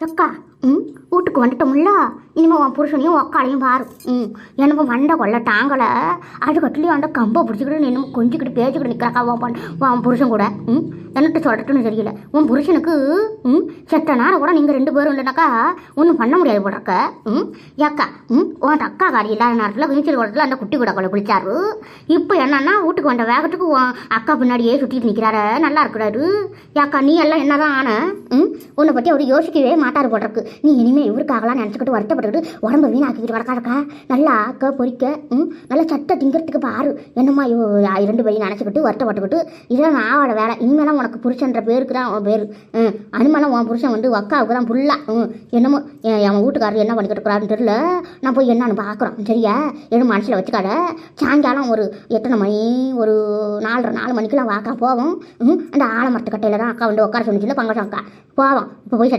அக்கா ம் வீட்டுக்கு வந்துட்டோம்ல? இனிமே உன் புருஷனையும் உக்காளையும் பாரு. ம். என்னமோ வண்டை கொள்ள டாங்கலை. அதுக்கட்டுலேயும் அந்த கம்பை பிடிச்சிக்கிட்டு என்னமோ கொஞ்சிக்கிட்டு பேச்சுக்கிட்டு நிற்கிறாக்கா உன் பண்ண உன் புருஷன் கூட. ம். என்னட்டு சொல்கிறதுன்னு தெரியல. உன் புருஷனுக்கு ம் செத்த நேரம் கூட நீங்கள் ரெண்டு பேரும் இல்லைனாக்கா ஒன்றும் பண்ண முடியாது போடுறக்க ம். ஏக்கா ம் உன் அக்கா காரி இல்லாத நேரத்தில் நீச்சல் குளத்தில் அந்த குட்டி கூட கொள்ள பிடிச்சாரு இப்போ என்னன்னா வீட்டுக்கு வந்த வேகத்துக்கு உன் அக்கா பின்னாடியே சுற்றிட்டு நிற்கிறாரு நல்லா இருக்கிறாரு. ஏக்கா நீ எல்லாம் என்னதான் ஆன? ம். உன்னை பற்றி அவர் யோசிக்கவே மாட்டார் போடுறக்கு நீ இனிமேல் இவருக்காகலாம் நினச்சிக்கிட்டு வருத்தப்பட்டுக்கிட்டு உடம்பு வீணாக்கிக்கிட்டு கிடக்காதக்கா நல்லா ஆக்க பொறிக்க ம் நல்லா சட்டை திங்கிறதுக்கு பாரு. என்னம்மா இவ இரண்டு பேரையும் நினச்சிக்கிட்டு வருத்தப்பட்டுக்கிட்டு இதெல்லாம் நான் ஆவோட வேலை இனிமேலாம் உனக்கு புருஷன்ற பேருக்கு தான் உன் பேர் ம் அனுமெல்லாம் உன் புருஷன் வந்து அக்காவுக்கு தான் ஃபுல்லாக ம் என்னமோ என் வீட்டுக்காரர் என்ன பண்ணிக்கிட்டு இருக்கிறாருன்னு தெரியல. நான் போய் என்னன்னு பார்க்குறோம். சரியா? எதுவும் மனசில் வச்சுக்காத. சாயங்காலம் ஒரு எத்தனை மணி ஒரு நாலரை நாலு மணிக்கெல்லாம் வாக்கா போவோம். ம் அந்த ஆலமரத்து கட்டையில் தான் அக்கா வந்து உட்கார சொன்னிச்சுல பங்கஜம் அக்கா. போவோம். இப்போ போய் சட்டை